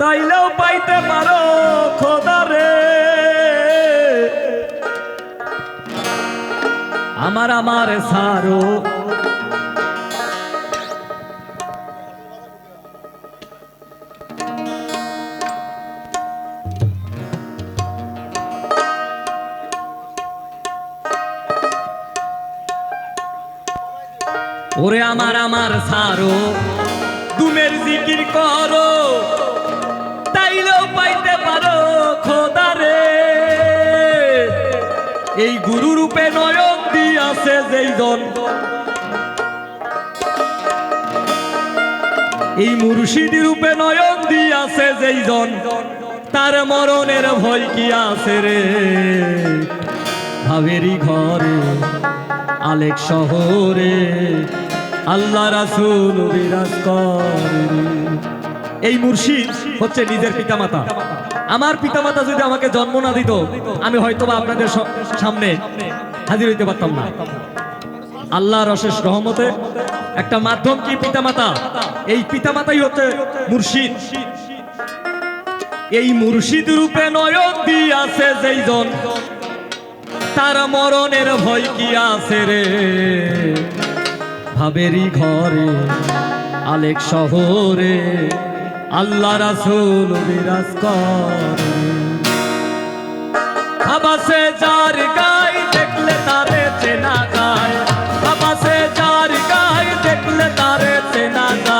তাইলেও পাইতে পারো খোদারে আমার আমার সারো। ওরে আমার আমার সারো। তুমের জিকির করো। এই গুরু রূপে নয়ন দিয়াছে যেই জন এই মুর্শিদ রূপে নয়ন দিয়াছে যেই জন তার মরণের ভয় কি আছে রে? ভাবেরি ঘরে, আলেক শহরে, আল্লাহ রাসূল বিরাজ করে। এই মুর্শিদ হচ্ছে নিজের পিতামাতা। আমার পিতামাতা যদি আমাকে জন্ম না দিত, আমি হয়তোবা আপনাদের সামনে হাজির হইতে পারতাম না। আল্লাহর অশেষ রহমতে একটা মাধ্যম কি পিতামাতা? এই পিতামাতাই হচ্ছে মুর্শিদ। এই মুর্শিদ রূপে নয়ন দিয়াছে যেই জন তার মরণের ভয় কি আছে রে? ভাবেরি ঘরে, আলেক শহরে আল্লাহ রাসুল বিরাজ করে। আবাসে যার গাই দেখলে তারে চেনা গায় আবাসে যার গাই দেখলে তারে চেনা যায়।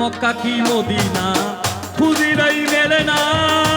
মক্কা কি মদিনা? খুদিরাই মেলে না।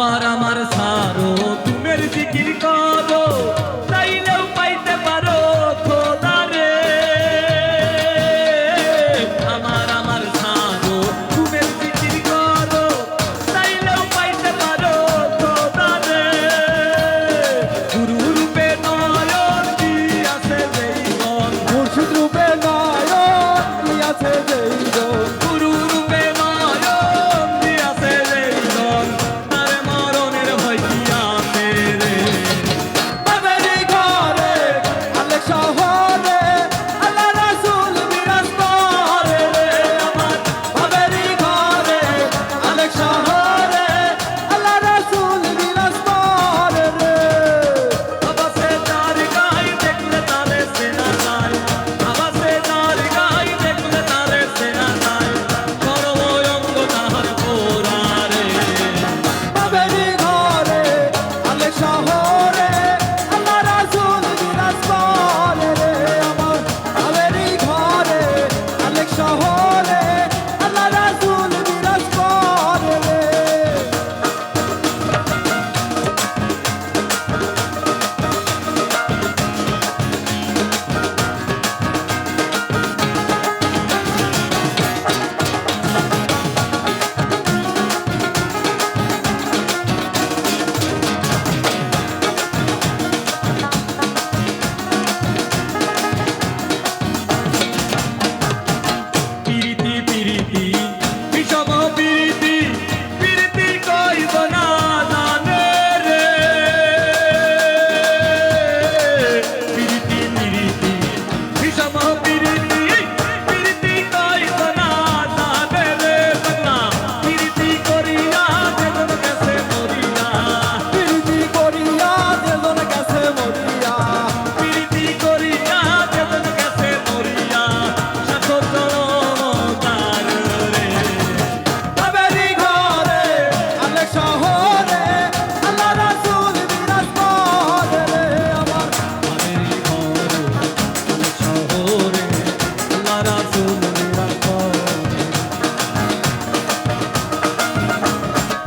আমার আমার সারো। তুমের জিকির করো, চাইলেও পাইতে পারো খোদারে। আমার আমার সারো তুমের জিকির করো, চাইলেও পাইতে পারো খোদারে। গুরু রূপে নয়ন আছে যেই মন? মুর্শিদ রূপে নয়ন কি দিয়াছে যেই